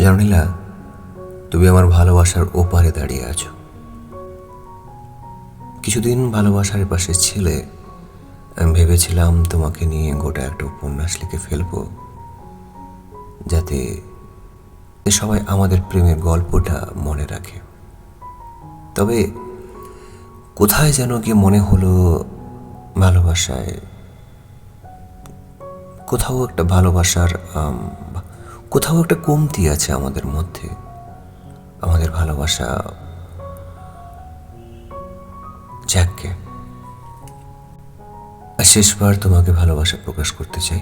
জানো নীলা তুমি আমার ভালোবাসার ওপারে দাঁড়িয়ে আছো। কিছুদিন ভালোবাসার পাশে ছিলে, আমি ভেবেছিলাম তোমাকে নিয়ে গোটা একটা উপন্যাস লিখে ফেলব, যাতে সবাই আমাদের প্রেমের গল্পটা মনে রাখে। তবে কোথায় যেন কি মনে হলো ভালোবাসায়, কোথাও একটা ভালোবাসার কোথাও একটা কমতি আছে আমাদের মধ্যে। আমাদের ভালোবাসা যাককে আর শেষবার তোমাকে ভালোবাসা প্রকাশ করতে চাই।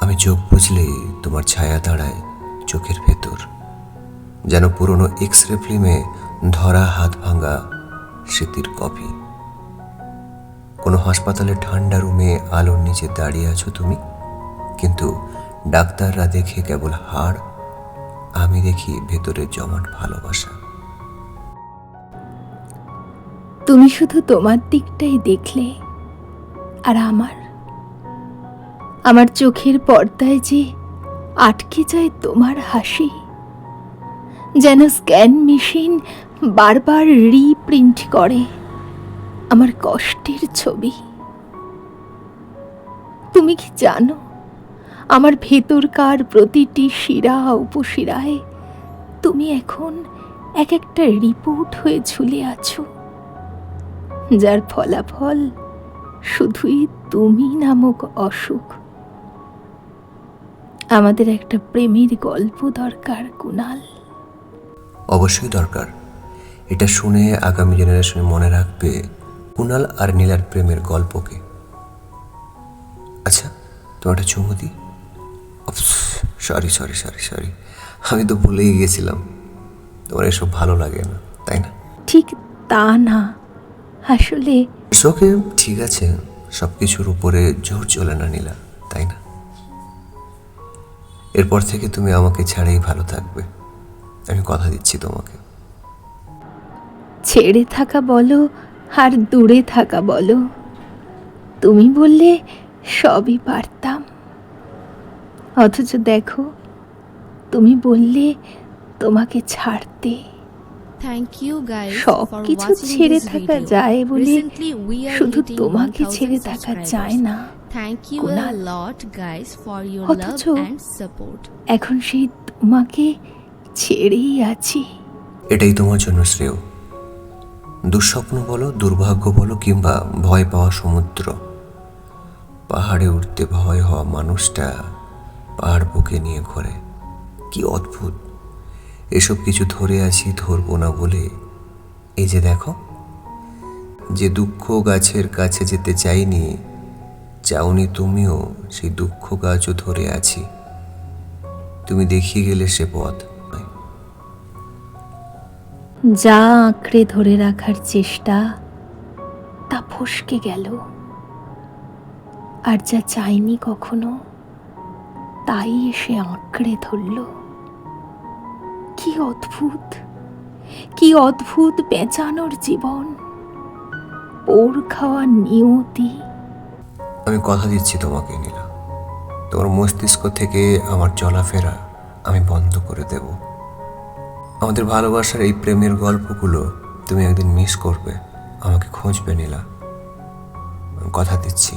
আমি চোখ বুঝলেই তোমার ছায়া দাঁড়ায় চোখের ভেতর। যেন পুরনো এক্স রে ফিল্মে ধরা হাত ভাঙা স্মৃতির কপি। কোনো হাসপাতালে ঠান্ডা রুমে আলোর নিচে দাঁড়িয়ে আছো তুমি? কিন্তু ডাক্তাররা দেখে কেবল হাড়, আমি দেখি ভেতরে জমাট ভালোবাসা। তুমি শুধু তোমার দিকটাই দেখলে, আর আমার আমার চোখের পর্দায় যে আটকে যায় তোমার হাসি, যেন স্ক্যান মেশিন বারবার রিপ্রিন্ট করে আমার কষ্টের ছবি। তুমি কি জানো? আমার ভেতরকার প্রতিটি শিরা উপশিরায়। তুমি এখন এক একটা রিপোর্ট হয়ে ঝুলে আছো। যার ফলাফল শুধুই তুমি নামক অসুখ। আমাদের একটা প্রেমের গল্প দরকার, কুনাল। অবশ্যই দরকার। এটা শুনে আগামী জেনারেশন মনে রাখবে কুনাল আর নীলার প্রেমের গল্পকে। আচ্ছা তোমার একটা চুমু দিই? সরি সরি সরি সরি আমি তো ভুলেই গেছিলাম। তোমার এসব ভালো লাগে না তাই না? ঠিক তা না। আসলে শোকে ঠিক আছে সব কিছুর উপরে জোর চলে না নীলা তাই না? এরপর থেকে তুমি আমাকে ছাড়েই ভালো থাকবে। আমি কথা দিচ্ছি তোমাকে। ছেড়ে থাকা বলো আর দূরে থাকা বলো। তুমি বললে সবই পারতাম। অথচ দেখো তুমি বললে তোমাকে ছাড়তে। Thank ইউ guys সব কিছু ছেড়ে থাকা যায় বলে শুধু তোমাকে ছেড়ে থাকা যায় না। Thank you lot guys for your অথচ love and support. এখন সেই তোমাকে ছেড়েই আছি। এটাই তোমার জন্য শ্রেয়। দুঃস্বপ্ন বলো দুর্ভাগ্য বলো কিংবা ভয় পাওয়া সমুদ্র। পাহাড়ে উঠতে ভয় হওয়া মানুষটা পাহাড় বুকে নিয়ে ঘোরে। কি অদ্ভুত। এসব কিছু ধরে আছি, ধরবো না বলে। এই যে দেখো, যে দুঃখ গাছের কাছে যেতে চাইনি, চাওনি তুমিও সেই দুঃখ গাছও ধরে আছি। তুমি দেখিয়ে গেলে সে পথ। যা আঁকড়ে ধরে রাখার চেষ্টা, তা ফসকে গেল। আর যা চাইনি কখনো তাই এসে আঁকড়ে ধরল। কি অদ্ভুত কি অদ্ভুত বেঁচানোর জীবন। ওর খাওয়া নিয়তি। আমি কথা দিচ্ছি তোমাকে, নীলা। তোমার মস্তিষ্ক থেকে আমার চলাফেরা আমি বন্ধ করে দেব। আমাদের ভালোবাসার এই প্রেমের গল্পগুলো তুমি একদিন মিস করবে। আমাকে খুঁজবে, নীলা। কথা দিচ্ছি।